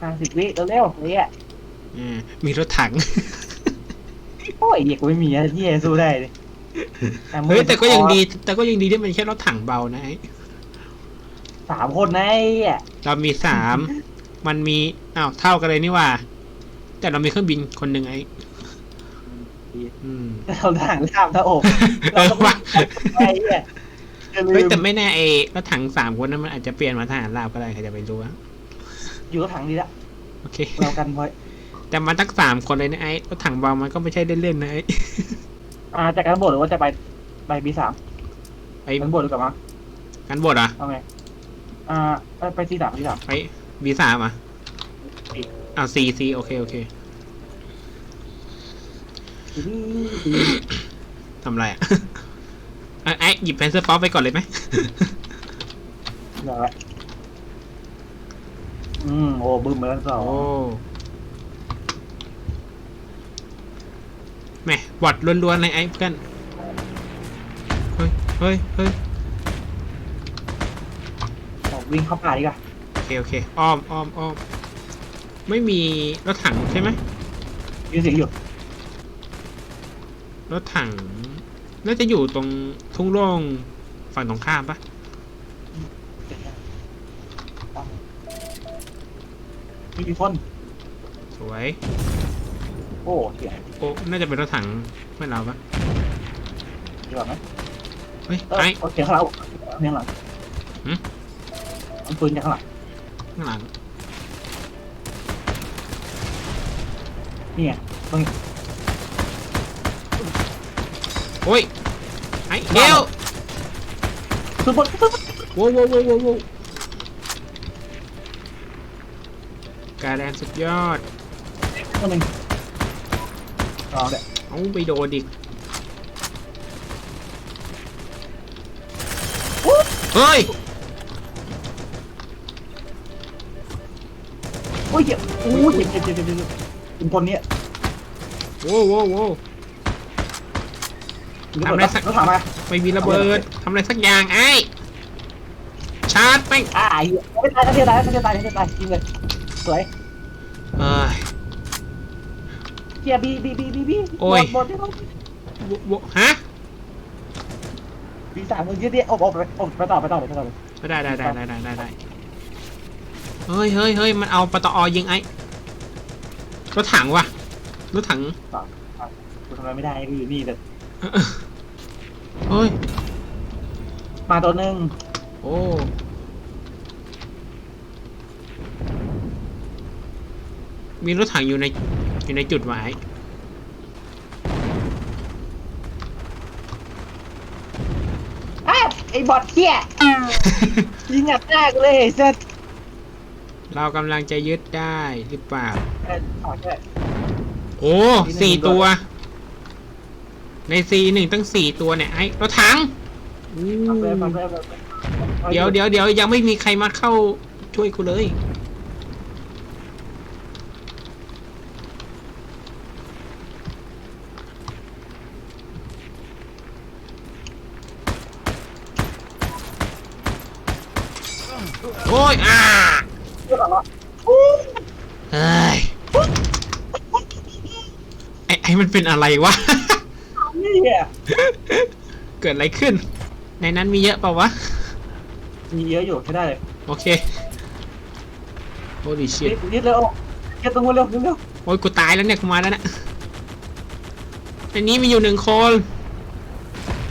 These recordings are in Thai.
ห้าสิบวิเร็วๆเนี่ยอ่ามีรถถัง โอ้ยเด็กกูไม่มีอะไรที่จะสู้ได้เลยเฮ้ยแต่ก็ยังดีแต่ก็ยังดีที่มันแค่รถถังเบานะไอ้สามคนนะไอ้เหี้ยเรามีสามมันมีอ้าวเท่ากันเลยนี่หว่า แต่เรามีเครื่องบินคนหนึ่งไอ้อืมเราทหารข้ามทะอกเออว่ะไอ้เหี้ยอย่าลืเฮ้ยมแต่ไม่แน่ไอ้รถถังสามคนนั้นมันอาจจะเปลี่ยนมาทหารราบก็ได้ใครจะไปรู้อะ อยู่กับถังดีละโอเค เรากันไว้แต่มาตั้งสามคนเลยนะไอ้รถถังเบามันก็ไม่ใช่เล่นๆนะไอ้อ่าจากการบดหรือว่าจะไปไปบีสามไอ้กันบดหรือกับมั้งกันบดเหรอะเอาไงอ่าเอ้ยไปซีสามซีสามไอ้บีสามอะสี่อ้าวซีซีโอเคโอเคทำอะไรอะไอ้ไอ้หยิบแพนเซอร์ป๊อปไปก่อนเลยไหมเดี๋ยวละ อืมโอ้บึ้มไปแล้วสองโอ้แหม่บอดล้วนๆเลยไอ้เพื่อนเฮ้ยเฮ้ยเฮ้ยผมวิ่งเข้าป่าดีกว่าโอเคโอเคอ้อมอ้อมอ้อมไม่มีรถถังใช่ไหมยินเสียงอยู่รถถัง น่าจะอยู่ตรงทุ่งโล่งฝั่งตรงข้ามปะ มีมีคนสวย โอ้เสียงโอ้น่าจะเป็นรถถังไม่เราปะดีกว่าไหมเฮ้ยเออไอ้โอเคข้างหลังข้างหลังหืมมันปืนจากข้างหลังข้างหลังนี่ไงตรงนี้โอ้ยไอ้เดี๋ยวคือบนคือบนโว้วโว้วโว้วโว้ว การแดนสุดยอดตัวหนึ่งลองเด็เอาไปโดนดิเฮ้ยโอ้ยเจ็บโอ้ยเจ็บเจ็บเจ็บเจ็บเจ็บเป็นคนเนี้ยโว้วโว้วโว้วทำอะไรสักถามมาไม่มีระเบิดทำอะไรสักอย่างไอ้ชาร์จไปอ่าเหี้ยไม่ตายไม่ตายไม่ตายไม่ตายจริงเลย สวยเอ้ย เกียร์บีบีบีบีบีโอ้ยบนที่ต้องโวโวฮะบีสามมือยืดเดียวโอ้โหไปโอ้ไปต่อไปต่อไปต่อไปไม่ได้ได้ได้ได้ได้ได้ได้เฮ้ยเฮ้ยเฮ้ยมันเอาปตอยิงไอ้รถถังว่ะรถถังกูทำอะไรไม่ได้กูอยู่นี่เลยเฮ้ยมาตัวหนึ่งโอ้ มีรถถังอยู่ในอยู่ในจุดหมายอ้าวไอ้บอทเกี้ยยิงอัดหน้ากูเลยไอ้เซ็ตเรากำลังจะยึดได้หรือเปล่า เออขอแค่โอ้สี่ตัว ในซีหนึ่งตั้งสี่ตัวเนี่ยไอ้รถถังอู้ฟังเลยฟังเลยฟังเลยเดี๋ยวเดี๋ยวเดี๋ยวยังไม่มีใครมาเข้าช่วยกูเลย โอ้ย อ่า โอ้ย เฮ้ย ไอ้ไอ้มัน เป็นอะไรวะ นี่อะเกิดอะไรขึ้น ในนั้นมีเยอะเปล่าวะ มีเยอะอยู่ใช้ได้เลยโอเค โอ้ดิชิยึดยึดเร็วยึดตรงนู้นเร็วยึดเร็วโอ้ยกูตายแล้วเนี่ยกูมาแล้วนะในนี้มีอยู่หนึ่งคน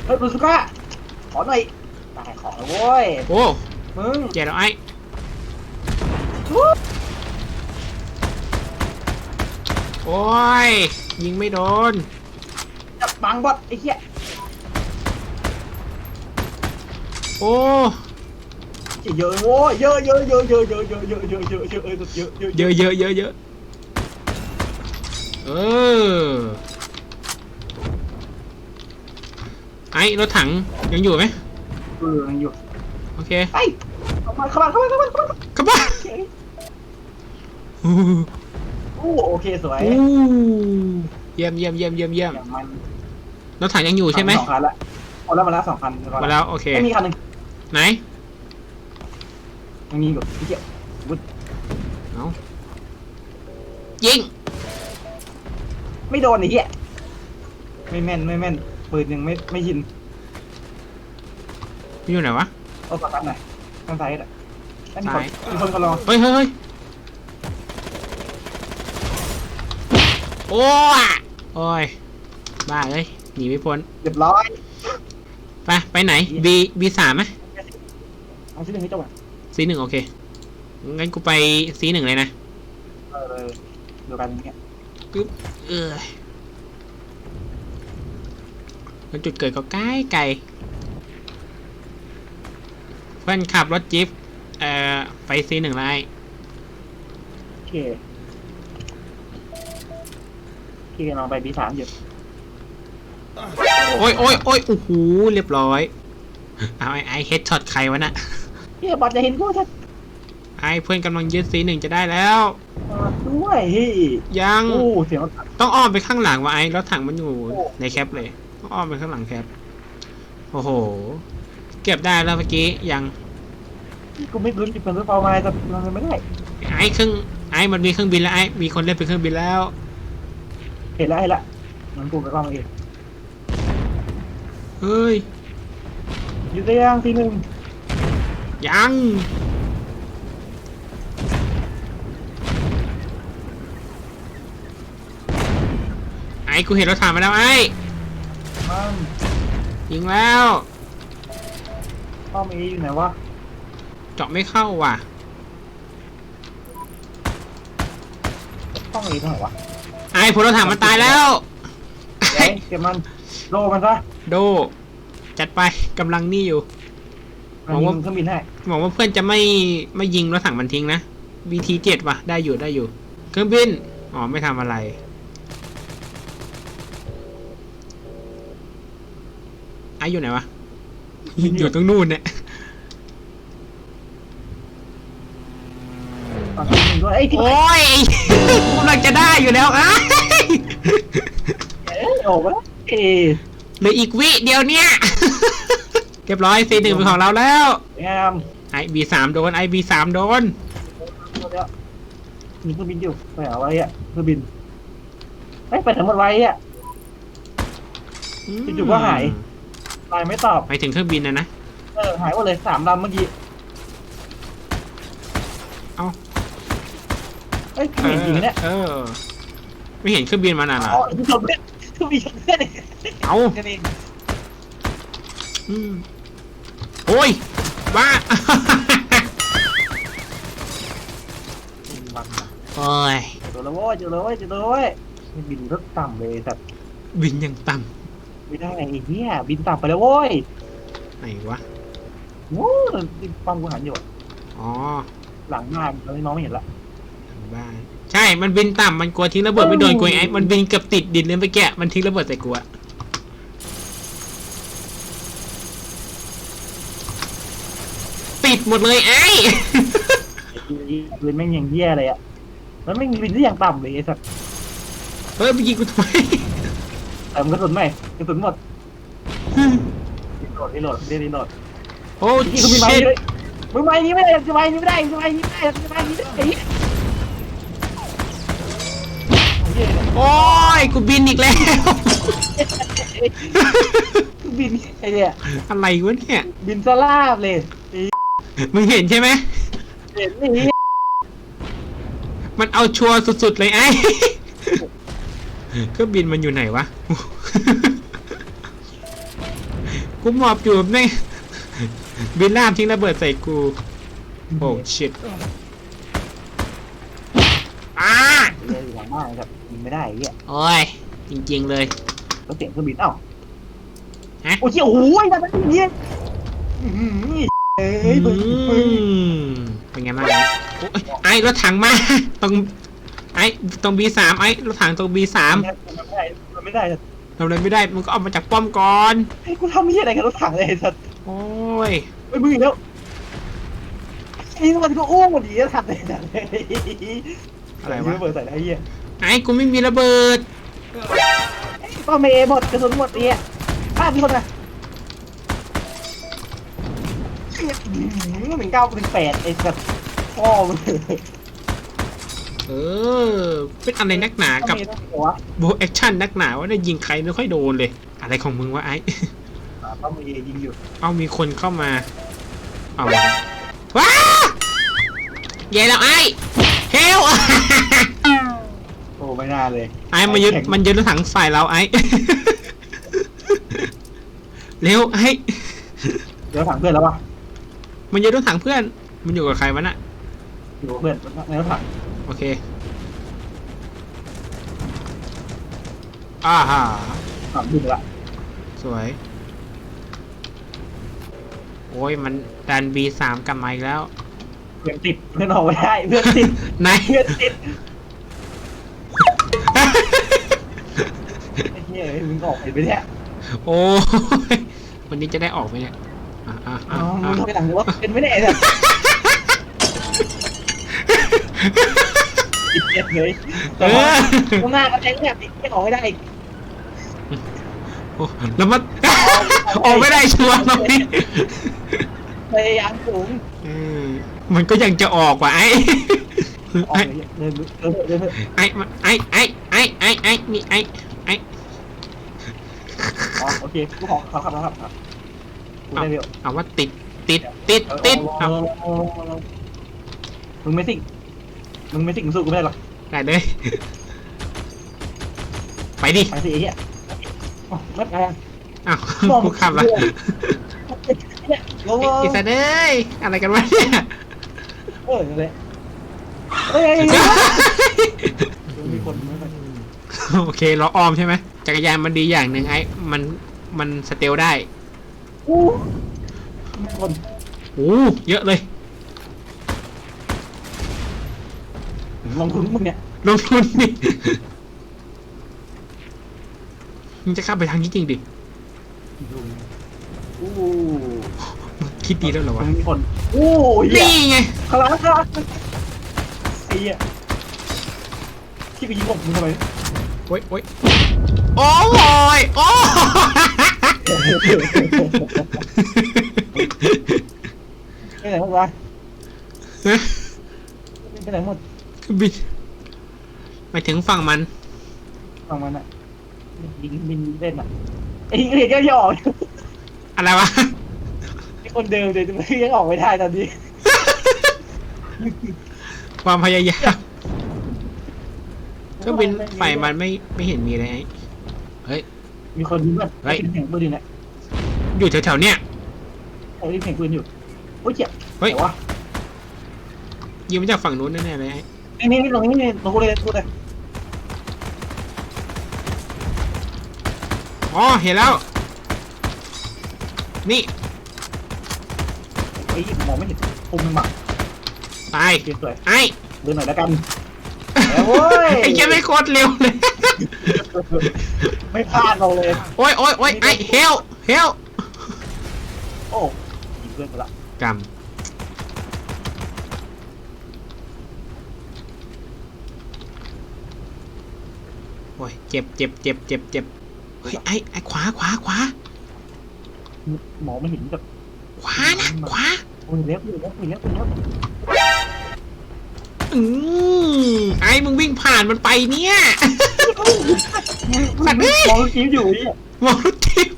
เฮ้ยบุสุก้าขอหน่อยตายของแล้วเว้ยโอ้มึงเจ๋แล้วไอ้โอ้ย ยิงไม่โดนจับบังบอทไอ้เหี้ยโอ้เยอะโว้ยเยอะเยอะเยอะเยอะเยอะเยอะเยอะเยอะเยอะเยอะเยอะเยอะเยอะเยอะเยอะเยอะเยอะเออไอ้รถถังยังอยู่ไหมเอออยู่โอเคไปเข้ามาเข้ามาเข้ามาเข้ามาเข้ามากลับบ้าน อู้โอ้โอเคสวยอู้เยี่ยมเยี่ยมเยี่ยมเยี่ยมเยี่ยมอย่างมันรถถังยังอยู่ใช่ไหมสองคันละเอาแล้วมาแล้วสองคันมาแล้วโอเคไม่มีคันหนึ่งไหนยังมีอยู่พี่เจี๊ยบเอายิงไม่โดนไอ้เหี้ยไม่แม่นไม่แม่นปืนยังไม่ไม่ยินอยู่ไหนวะเอาฝั่งนั้นหน่อยข้างซ้ายอะนั่นมีคนซ้ายมีคนก็รอเฮ้ยเฮ้ยเฮ้ย โอ้ยโอ้ยบ้าเอ้ยหนีไม่พ้นเรียบร้อยไปไปไหน B B สามไหมเอาชิ้นหนึ่งให้เจ้าอะ C หนึ่งโอเคงั้นกูไป C หนึ่งเลยนะเออเดียวกันอย่างเงี้ยเออแล้วจุดเกิดก็ใกล้ไกลเพื่อนขับรถจิ๊บเอ่อไป C หนึ่งไล่โอเค โอเคลองไปบีสามอยู่โอ้ยโอ้ยโอ้ยโอ้โหเรียบร้อย เอาไอ้ไอ้เฮดช็อตใครวะน่ะเฮียบอลจะเห็นกูชัดไอ้เพื่อนกำลังยึด C หนึ่งจะได้แล้วมาด้วยเฮ้ยยังโอ้เสียงรถถัง ต้องอ้อมไปข้างหลังว่ะไอ้รถถังมันอยู่โอ้ ในแคปเลยต้องอ้อมไปข้างหลังแคปโอ้โห เก็บได้แล้วเมื่อกี้ยังกูไม่รู้จะเป็นรถเปล่ามาแต่มันไม่ได้ไอ้เครื่องไอ้มันมีเครื่องบินแล้วไอ้มีคนเล่นเป็นเครื่องบินแล้ว เห็นแล้วเห็นแล้วมันกูไปกล้องเองเฮ้ยอยู่ได้ยังทีหนึ่งยัง ไอ้กูเห็นรถถังมาแล้วไอ้ มันยิงแล้ว ป้อมเออยู่ไหนวะเจาะไม่เข้าว่ะ ป้อมเอตรงไหนวะไอ้ พลรถถังมันตายแล้วเอ้ยเก็บมันโลมันซะโด จัดไปกำลังนี่อยู่ มันหวังยิว่างเครื่องบินให้หวังว่าเพื่อนจะไม่ไม่ยิงรถถังมันทิ้งนะ BT เจ็ดว่ะ ได้อยู่ได้อยู่ เครื่องบิน อ๋อ ไม่ทำอะไร ไอ้อยู่ไหนวะ อยู่ตรงนู่นเนี่ยตอนทีหนึ่งด้วยไอ้ยที่โอ้ย กำลังจะได้อยู่แล้วอ้าย เอ้ยโอ้โหเอ้ยเหลืออีกวิเดียวเนี่ย เรียบร้อยซีหนึ่งเป็นของเราแล้วงามไอบีสามโดนไอบีสามโดน หมดแล้วมีเครื่องบินอยู่ไปเอาไว้อะเครื่องบินเอ้ยไปถึงหมดไว้อะ จู่ๆก็หาย ไลน์ไม่ตอบ ไปถึงเครื่องบินนะนะ เออหายหมดเลยสามลำเมื่อกี้เอ้า เอ้ยไม่เห็นจริงเนี่ยเออ ไม่เห็นเครื่องบินมานานอ๋ออะชมเพื่อนคือมีชมเพื่อนเอากันเองอืมโอ้ยบ้ามันโอ้ยเจอแล้วโว้ยเจอแล้วโว้ยเจอแล้วโว้ยมันบินรถต่ำเลยสัตว์บินยังต่ไม่ได้ไอ้เหี้ยบินต่ำไปแล้วโว้ยำไหนวะโอ้ยปั๊มกูหันอยู่อะอ๋อหลังบ้านตอนนี้มองไม่เห็นละทางบ้าน ใช่ มันบินต่ำมันกลัวทิ้งระเบิดไม่โดนกูไอ้ มันบินเกือบติดดินเลยเมื่อกี้มันทิ้งระเบิดใส่กูอะติดหมดเลยไอ้ ปืนแม่งยังเหี้ยเลยอะแล้วแม่งบินที่อย่างต่ำเลยไอ้สัตว์เฮ้ยไปยิงกูทำไมเติมกระสุนใหม่กระสุนหมดรีโหลดรีโหลดรีโหลดโอ้ที่เขามีไม้ชิตด้วยมึงไม้นี้ไม่ได้จะไม้นี้ไม่ได้จะไม้นี้ไม่ได้จะไม้นี้ไม่ได้ กูบินอีกแล้วบินไอ้เนี่ยอะไรวะเนี่ย บินสลาบเลยไอ้มึงเห็นใช่ไหมเห็นนี่มันเอาชัวร์สุดๆเลยไอ้เครื่องบินมันอยู่ไหนวะ กูหมอบอยู่แบบนี่บินลาบทิ้งระเบิดใส่กู โอ้ชิตอ้า เลยหลังบ้านครับบิน ไม่ได้ไอ้เหี้ยโอ้ย จริงๆเลย แล้วเสียงเครื่องบินเอ้าฮะ โอ้ยโอ้ยนั่นมันเหี้ยอื้อหือเอ้ยมึงมึงอืมเป็นไงบ้างโอ้ยไอ้รถถังมา ตรงไอ้ตรง B3 ไอ้รถถังตรง B3 มันไม่ได้มันไม่ได้ทำอะไรไม่ได้มึงก็ออกมาจากป้อมก่อน ไอ้กูทำไม่ใช่อะไรกับรถถังเลยไอ้สัตว์โอ้ย ไอ้ยมึงอีกแล้วไอ้มันก็อ้วกหมดดีแล้วสัตว์เลยสัตว์เลยอะไรเยวะเปิดใส่ไอ้เหี้ย ไอ้กูไม่มีระเบิดป้าเมย์หมดกระสุนหมดเอี้ยพลาดที่คนนะหนึ่งเก้าหนึ่งแปดไอ้สัตว์พ่อมึงเออ เป็นอะไรนักหนาก็กับมีต้องหัวโบแอคชั่นนักหนาว่าได้ยิงใครไม่ค่อยโดนเลย อะไรของมึงวะไอ้อ่าต้องมียิงอยู่เอามีคนเข้ามา เอาวะว้าเย่แล้วไอ้เฮลโอ้ไม่น่าเลยไอ้มันยึดมันยึดรถถังใส่เราไอ้ เร็วไอ้ เดี๋ยวถามเพื่อนแล้วป่ะมันยึดรถถังเพื่อน มันอยู่กับใครวะน่ะ อยู่กับเพื่อนในรถถังโอเคอ่าฮะถามดึงละสวย โอ้ยมันดัน B3 กลับมาอีกแล้ว เพื่อนติดเพื่อนออกไม่ได้เพื่อนติด ไหน เพื่อนติด ยมึงออกไปไปเนี่ยโอ้ยวันนี้จะได้ออกไหมเนี่ยอะอะอ๋อะอมึอะงทำไปหลังว่าเป็นไม่ได้เนี่ยติดเจ็บเลยเออข้างหน้าก็แทงเนี่ยติดไม่ออกไม่ได้อีกโอ้แล้วมัน ออกไม่ได้ชัวร์ตรงนี้พยายามสูงเออมันก็ยังจะออกว่ะไอ้ออกไอ้ เลยเดินเดินเดินเดินไอ้มันไอ้ไอ้ไอ้ไอ้ไอ้นี่ไอ้ไอ้ อ๋อโอเคกูขอขอขับขอขับครับกูได้เร็วเอาว่าติดติดติดติดเอาเอามึงไม่สิ่งมึงไม่สิ่งสู้กูไม่ได้หรอกได้เลย ไปดิไปสิไอ้เหี้ยอ๋อไม่ไปอะอ้าวกูขับละเนี่ยโอ้ไอ้ไอ้สัตว์เอ้ยอะไรกันวะเนี่ยเออเลยเฮ้ยมีคนไม่ไปโอเคเราออมใช่ไหม จักรยานมันดีอย่างหนึ่งไอ้มันมันสเตลได้อู้มีคนโอ้เยอะเลยลงทุนมึงเนี่ยลงทุนดิมึงจะข้ามไปทางนี้จริงดิอู้มึงคิดดีแล้วเหรอวะมีคนอู้ยนี่ไงคลาสคลาสไอ้เหี้ยที่ไปยิงผมมึงทำไมโอ้ยโอ้ย โอ้ยโอ้ยไปไหนหมดวะไปไหนหมดบินไปถึงฝั่งมัน ฝั่งมันอะยิงบินเล่นอะไอ้เรียกก็หยอกอะไรวะ ไอ้คนเดิมเลยทำไมยังออกไม่ได้ตอนนี้ความพยายามเครื่องบินฝ่ายมันไม่ไม่เห็นมีอะไรไอ้ เฮ้ย มีคนยิงแบบเฮ้ย เป็นเสียงปืนอยู่เนี่ยอยู่แถวๆเนี้ยโอ้ยเสียงปืนอยู่โอ้ยเจ็บเฮ้ยไหนวะยิงมาจากฝั่งนู้นแน่ๆเลยไอ้นี่นี่ตรงนี้นี่ตรงกูเลยกูเลยอ๋อเห็นแล้ว นี่ไอ้ยมองไม่เห็นปุ่มมันหมักตายสวยไอ้ ๆเดินหน่อยแล้วกันเอาโว้ยไอ้เจ้าไม่โคตรเร็วเลย ไม่พลาดเราเลย โอ้ยโอ้ยโอ้ยไอ้เฮลเฮลโอ้ยิงเพื่อนกูละกรรมโอ้ยเจ็บเจ็บเจ็บเจ็บเจ็บเฮ้ยไอ้ไอ้ขวาขวาขวามองไม่เห็นแบบขวานะขวาโอ้ยเล็บอยู่เล็บอยู่เล็บอยู่เล็บอืมไอ้มึงวิ่งผ่านมันไปเนี่ย สัตว์เอ้ยมองกิ้วอยู่นี่มองรถทิพ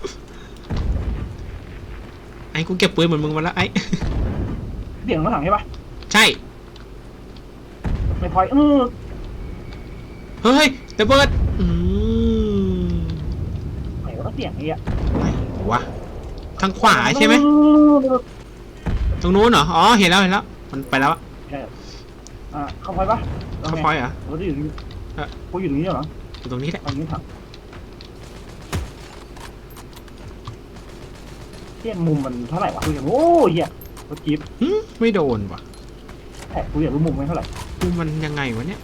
ไอ้กูเก็บปืนเหมือนมึงมาแล้วไอ้เสียงข้างหลังใช่ปะใช่ ไม่พอยเออเฮ้ยระเบิดอืมไหนว่าเสียงไอ้อะไหนวะทางขวาใช่ไหมตรงนู้นเหรอ อ๋อ เห็นแล้ว เห็นแล้ว มันไปแล้วอะอ่าเข้าพอยปะเขาฟอยเหรอเราอยู่ตรงนี้เอ่อกูอยู่ตรงนี้เหรอ อยู่ตรงนี้แหละตรงนี้ถังเทียมุมมันเท่าไหร่วะกูอยากรู้โอ้ยเหี้ยรถจี๊ปหึไม่โดนว่ะแหมกูอยากรู้มุมมันเท่าไหร่คือมันยังไงวะเนี่ย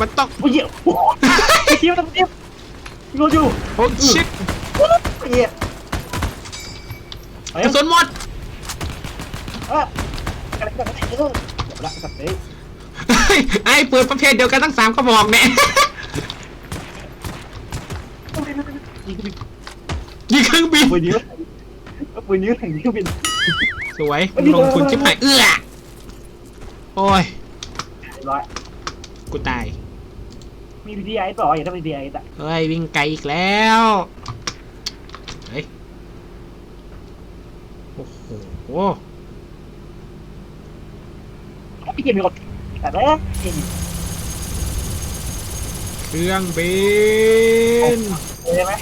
มันต้องโอ้ยเหี้ยโอ้ยไอ้จี๊ปต้องจี๊ปกูอยู่โอ้ชิตไอ้เหี้ยเฮ้ยกระสุนหมดเอออะไรกันไอ้เออเดี๋ยวละกับเอ้ยเฮ้ยไอ้ปืนประเภทเดียวกันทั้งสามกระบอกเนี่ย ยิงบิน ยิงเครื่องบิน ปืนนิ้วปืนนิ้วแข่งยิงบิน สวยลงทุนชิบหายเอื้อโอ้ยเรียบร้อยกูตาย มีพีดีไอต่ออย่าต้องพีดีไอแต่เฮ้ย วิ่งไกลอีกแล้ว เฮ้ย โอ้โห พี่เกมมีคนแต่แล้วเครื่องบินใช่ไหม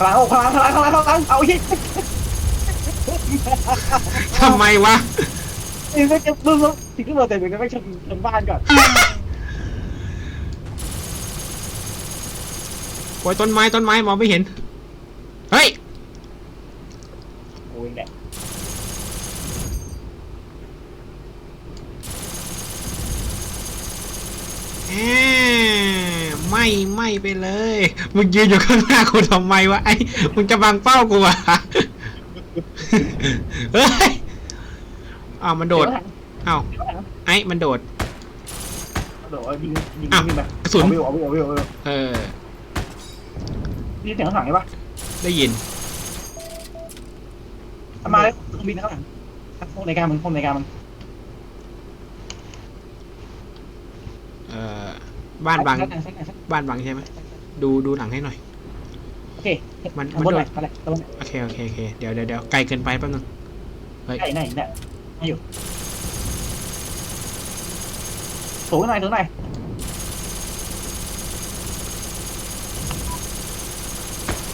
พลังพลังพลังพลังพลังเอาที่ทำไมวะนี่ไม่จะมึงถึงขึ้นมาแต่มึงก็ไม่ชนชนบ้านก่อนโอ้ยต้นไม้ต้นไม้มองไม่เห็น เฮ้ย โอ้ยแหละ แหมไม่ ไม่ไปเลยมึงยืนอยู่ข้างหน้ากูทำไมวะไอ้มึงจะบังเป้ากูวะเฮ้ยอ้าวมันโดดอ้าวไอ้มันโดดโดดยิงยิงอ้าวยิงไปกระสุน เอาวิวเอาวิวเอาวิวเอาวิวเออ นี่เสียงข้างหลังใช่ปะได้ยินมาเลยเครื่องบินข้างหลังพวกในการมันพวกในการมันเอ่อ บ้านบังสักหอยสักหน่อยสักบ้านบังใช่ไหมดูดูหลังให้หน่อย โอเคมันมันบนโดไหนอะไรตรงไหนโอเคโอเคโอเคเดี๋ยวเดี๋ยวเดี๋ยวไกลเกินไปแป๊บนึงไหนไหนเนี่ยมาอยู่สูงหน่อยสูงหน่อย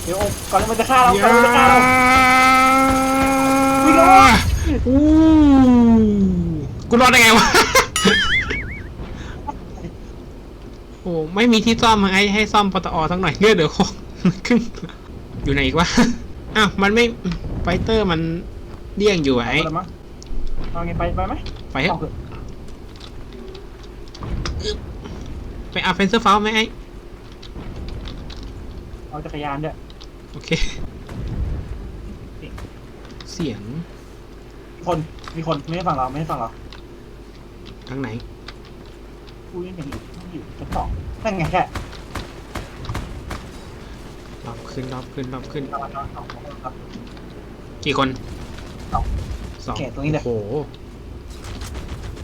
เดี๋ยวก่อนมันจะฆ่าเราก่อนมันจะฆ่าเรา วิ่งแล้ว อู้กูรอดได้ไงวะ โอ้ ไม่มีที่ซ่อมให้ให้ซ่อมปตอสักหน่อยเงื่อเดี๋ยวของขึ้นอยู่ไหนอีกวะอ้าวมันไม่ไฟเตอร์มันเลี่ยงอยู่ไอ้เอาละมั้งเอาไงไปไปไหมไปเถเอาอะเถอะไปเอาเฟนเซอร์ฟาไหมไอ้เอาจักรยานด้วยโอเค เสียงมีคน มีคน ไม่ได้ฟังเรา ไม่ได้ฟังเรา ทางไหนกูยังอยู่ยังอยู่ชั้นสอง นั่นไงแค่รอบขึ้นรอบขึ้นรอบขึ้นเอามาเอาเอาเอาเอากี่คนสองสองโอเคตรงนี้เลย โอ้โห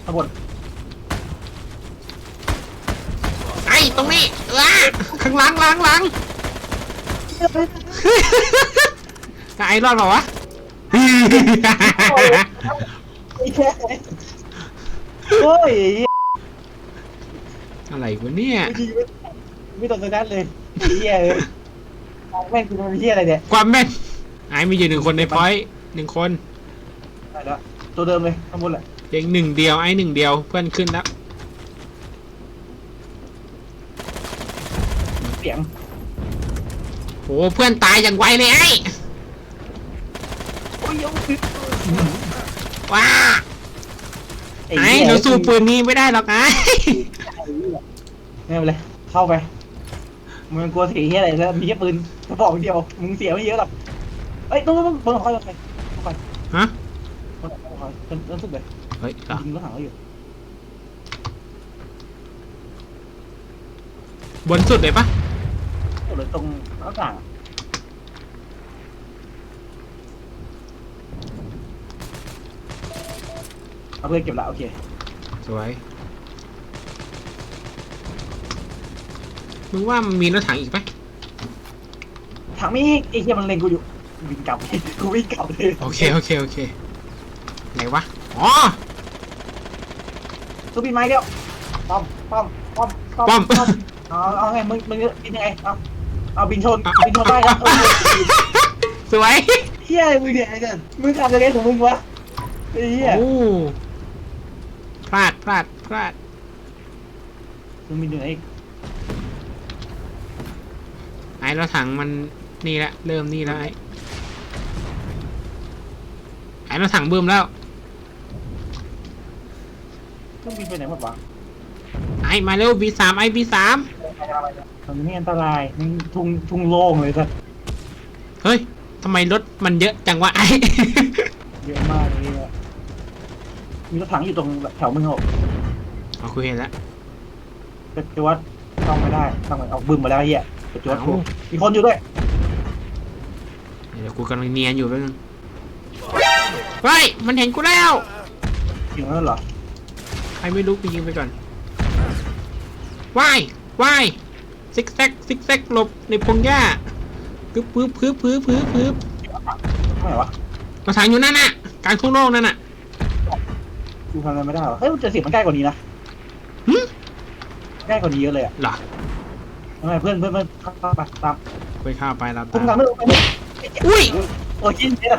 ข้างบนไอ้ตรงนี้เออข้างหลังหลังหลังไอ้รอดเปล่าวะไอ้แค่โอ้ย อะไรวะเนี่ย ไม่ดีไม่ไม่ตรงนั้นเลยไอ้เหี้ยเลยแม่งกูเป็นเหี้ยอะไรเนี่ยความแม่นไอ้มีอยู่หนึ่งคนในพอยต์หนึ่งคนได้แล้วตัวเดิมเลยข้างบนแหละเพียงหนึ่งเดียวไอ้หนึ่งเดียวเพื่อนขึ้นแล้วเสียงโหเพื่อนตายอย่างไวเลยไอ้โอ้ยยังว้าไอ้ไอ้เหี้ยหนูสู้ปืนนี้ไม่ได้หรอกไอ้ ไม่เป็นไรเข้าไปมึงกลัวเสียเหี้ยอะไรแล้วมีแค่ปืนกระบอกเดียวมึงเสียไม่เยอะหรอกเอ้ยต้องต้องต้องเบิ้งค่อยค่อยค่อยฮะค่อยค่อยเริ่มเริ่มสุดเลยเฮ้ยเหรอยิงรถถังเขาอยู่บนสุดเลยปะโอ้เลยตรงหน้าต่างเอาเพื่อนเก็บละโอเคสวย มึงว่ามันมีรถถังอีกปะถังมีอีกไอ้เหี้ยมันเล็งกูอยู่วิ่งกลับกูวิ่งกลับเลยโอเคโอเคโอเคไหนวะอ๋อตัวปีนไม้เดียวป้อมป้อมป้อมป้อมเอาเอาไงมึงมึงบินยังไงเอาเอาบินชนอะบินชนได้ครับเออสวยเฮียอะไรมึงเนี่ยไอ้เนี่ยมึงทำยังไงของมึงวะไอ้เฮียโอ้พลาดพลาดพลาดมึงบินอยู่ไหนอีก ไอ้รถถังมันนี่ละเริ่มนี่แล้วไอ้ไอ้รถถังบึ้มแล้วมึงบินไปไหนหมดวะไอ้มาเร็ว B สามไอ้ B สามตอนนี้อันตรายมึงทุ่งทุ่งโล่งเลยสัสเฮ้ยทำไมรถมันเยอะจังวะไอ้เยอะมากเลยอะมีรถถังอยู่ตรงแถวมึงเหรอเอาคุยเห็นแล้วแต่จวดต้องไม่ได้ต้องไปเอาบึ้มมาแล้วไอ้เฮีย แต่จวดเอ้ากูมีคนอยู่ด้วยเดี๋ยวกูกำลังเนียนอยู่แป๊บนึงเฮ้ยมันเห็นกูแล้วอยู่นั่นเหรอรไม่รู้กูยิงไปก่อนว่ายว่ายซิกแซกซิกแซกหลบในพงหญ้าปึ๊บปึ๊บปึ๊บปึ๊บปึ๊บปึ๊บไม่ไหนวะกระถางอยู่นั่นน่ะกลางทุ่งโล่งนั่นน่ะดูทำอะไรไม่ได้หรอเฮ้ยมันจะเสียงมันใกล้กว่านี้นะหึใกล้กว่านี้เยอะเลยอะเหรอทำ ไมเพื่อนเพื่อนเพื่อนเข้าไปตามไปข้าวไปรับคุณตามทำไม่รู้ไปเลยอุ้ยโอ้ยกินเนี่ย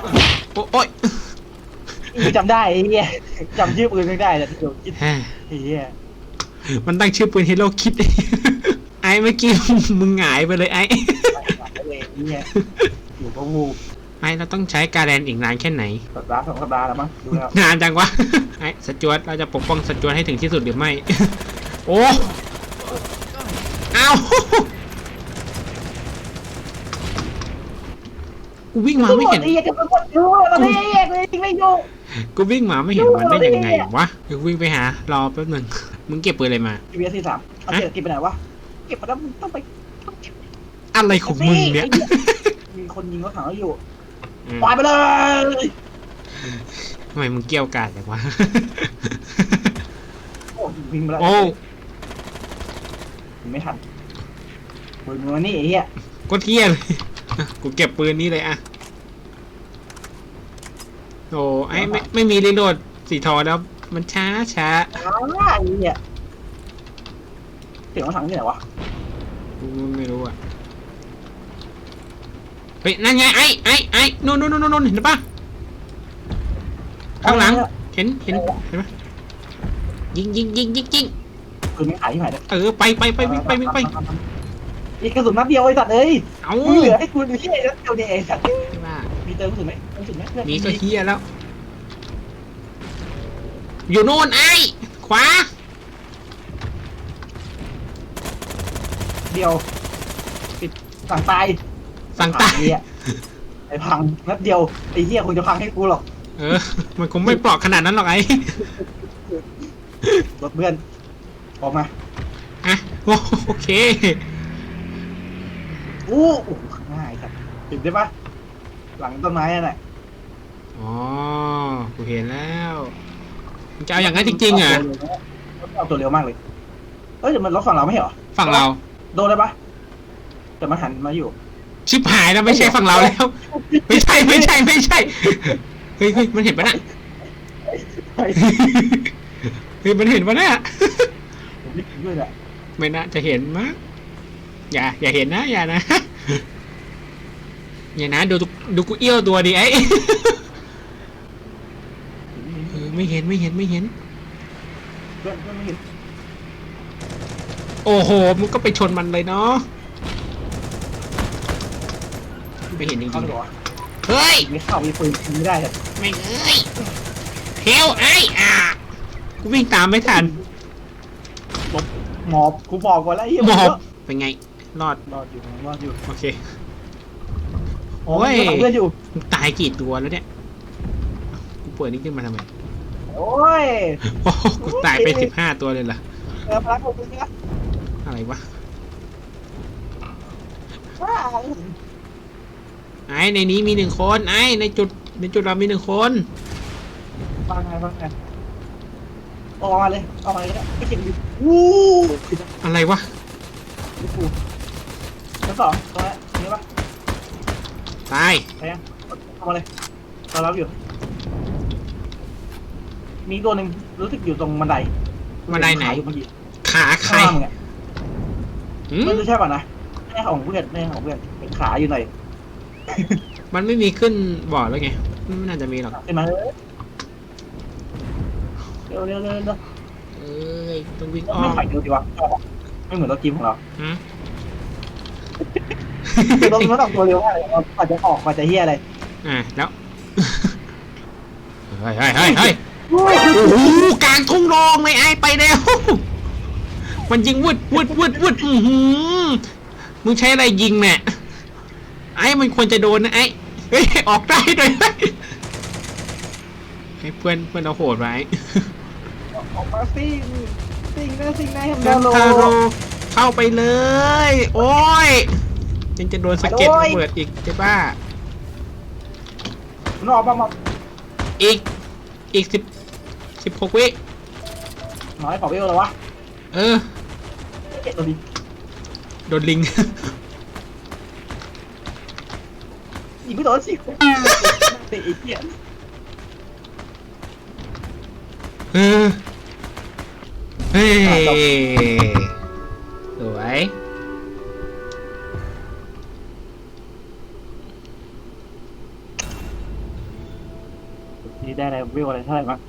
โอ้โอ้ยจำได้ไอ้เหี้ยจำชื่อปืนไม่ได้แต่เดี๋ยวกินแฮ่ไอ้เหี้ยมันตั้งชื่อปืนเฮโร่คิด ไอ้เมื่อกี้มึงหงายไปเลยไอ้ไปเลยไอ้เหี้ยอยู่ก็งูไอ้เราต้องใช้การแรนอีกนานแค่ไหน สัปดาห์สองสัปดาห์แล้วมั้งดูแล้วนานจังวะไอ้สจวตเราจะปกป้องสจวตให้ถึงที่สุดหรือไม่ โอ้ เอากูวิ่งมาไม่เห็น ไอ้เหี้ยจะเป็นคนรู้แล้วไอ้เหี้ยกูยิงไม่อยู่ กูวิ่งมาไม่เห็นมันได้ยังไงวะเดี๋ยววิ่งไปหา รอแป๊บหนึ่งมึงเก็บปืนอะไรมาทีวีสี่สามเอาเก็บเก็บไปไหนวะ เก็บไปแล้วมึงต้องไปต้องเก็บอะไรของมึงเนี่ยไอ้หี้มีคนยิงรถถังเราอยู่อืมปล่อยไปเลยทำไมมึงเกี่ยวกาดจังวะ โอ้ยิงไปแล้วโอ้ยิงไม่ทัน ปืนมึงมานี่ไอ้เหี้ยก็เที่ยเลยอะกูเก็บปืนนี้เลยอะโอ้ไอ้ไม่ไม่มีรีโหลดสีทองแล้ว มันช้าช้าอ้าวไอ้เหี้ยเสียงรถถังที่ไหนวะกูไม่รู้อะเฮ้ยนั่นไงไอ้ไอ้ไอ้นู่นนู่นนู่นนู่นเห็นปะข้างหลัง เห็นเห็นเห็นปะยิงยิงยิงยิงยิงปืนไม่ขายที่ไหนเลยเออไปไปไปวิ่งไปวิ่งไป อีกกระสุนนัดเดียวไอ้สัตว์เอ้ยเอามึงเหลือให้กูดูที่ไอ้นัดเดียวเนี่ยไอ้สัตว์ใช่ปะมีเติมกระสุนไหมกระสุนไหมเพื่อนมีก็เฮียแล้ว อยู่โน่นไอ้ขวาเดียวปิดสั่งตายสั่งตายไอ้เหี้ยไอ้พังนัดเดียวไอ้เหี้ยคงจะพังให้กูหรอกเออ มันคงไม่ปลอกขนาดนั้นหรอกไอ้รถเพื่อนออกมาอะโอ้ โอเคอู้อู้ง่ายครับเห็นได้ปะหลังต้นไม้นั่นแหละอ๋อ กูเห็นแล้วมึงจะเอาอย่างนั้นจริงๆเหรอเอาตัวเร็วมากเลยเฮ้ยเดี๋ยวมันรถฝั่งเราไม่ใช่เหรอฝั่งเรา โดนได้ปะแต่มันหันมาอยู่ ชิบหายแล้วไม่ใช่ฝั่งเราแล้ว ไม่ใช่ไม่ใช่ไม่ใช่เฮ้ยเฮ้ยมันเห็นปะน่ะเฮ้ยเฮ้ยมันเห็นปะน่ะผมไม่ถึงด้วยแหละไม่น่าจะเห็นมั้ง อย่า อย่าเห็นนะ อย่านะ อย่านะ ดูดูกูเอี้ยวตัวดิไอ้เออไม่เห็นไม่เห็นไม่เห็น เพื่อนเพื่อนไม่เห็นโอ้โห มึงก็ไปชนมันเลยเนาะไม่เห็นจริเข้างตัวๆเฮ้ยไม่เข้ามีปืนยิงไม่ได้เลยไม่เอ้ยเฮลไอ้อะกูวิ่งตามไม่ทันหมอบกูบอกก่อนแล้วไอ้เหี้ยหมอบเยะเป็นไง รอด รอดอยู่รอดอยู่โอเค โอ้ยเพื่อนอยู่มึงตายกี่ตัวแล้วเนี่ยกูเปิดนี่ขึ้นมาทำไมโอ้ยโอ้โหกูตายไปสิบห้าตัวเลยเหรอเออพลังของมึงนะอะไรวะว้าไอ้ในนี้มีหนึ่งคนไอ้ในจุดในจุดเรามีหนึ่งคนฟังไงฟังไงออกมาเลยออกมาเลยก็ได้ไอ้เจ๋งดิวู้คือจะอะไรวะกู ชั้นสองตรงนี้นี่ปะตาย ไปยังเข้ามาเลยรอรับอยู่ มีตัวหนึ่งรู้สึกอยู่ตรงบันไดบันไดไหนขาอยู่เมื่อกี้ขาใครข้างล่างเนี่ยหืมไม่รู้ใช่ป่ะนะแม่ของเพื่อนแม่ของเพื่อนเป็นขาอยู่หน่อยมันไม่มีขึ้นบอร์ดแล้วไง ไม่น่าจะมีหรอกใช่ไหมเร็วเร็วเร็วเร็วเอ้ยต้องวิ่งอ้อไม่มไข่เร็วดีวะไม่เหมือนรถจีมของเราฮะ คือรถมันออกตัวเร็วมากเลยเรอาจจะออกอาจจะเฮียอะไรอะแล้วเฮ้ยเฮ้ยเฮ้ยเฮ้ยโอ้โหกลางทุ่งรองเลยไอ้ไปแล้ว มันยิงวืดวืดวืดวืดอือหือมึงใช้อะไรยิงเนี่ยไอ้มันควรจะโดนนะไอ้เฮ้ยออกได้ด้วยเฮ้ยให้เพื่อนเพื่อนเราโหดไว้ออกมาซิ่งซิ่งนะซิ่งนะเซนทาโรเข้าไปเลย โอ้ย ยังจะโดนสะเก็ดระเบิดอีกใช่ป่ะนอกมามาอีก อีกสิบสิบหกวิมน้อยขอเวลเลยวะเออ เจ็ดตัวดิโดนลิง ยิงไม่โดนสิเตะไอ้เหี้ยเออ เฮ้ย นี้ได้อะไรวิวอะไรเท่าไหร่บ้าง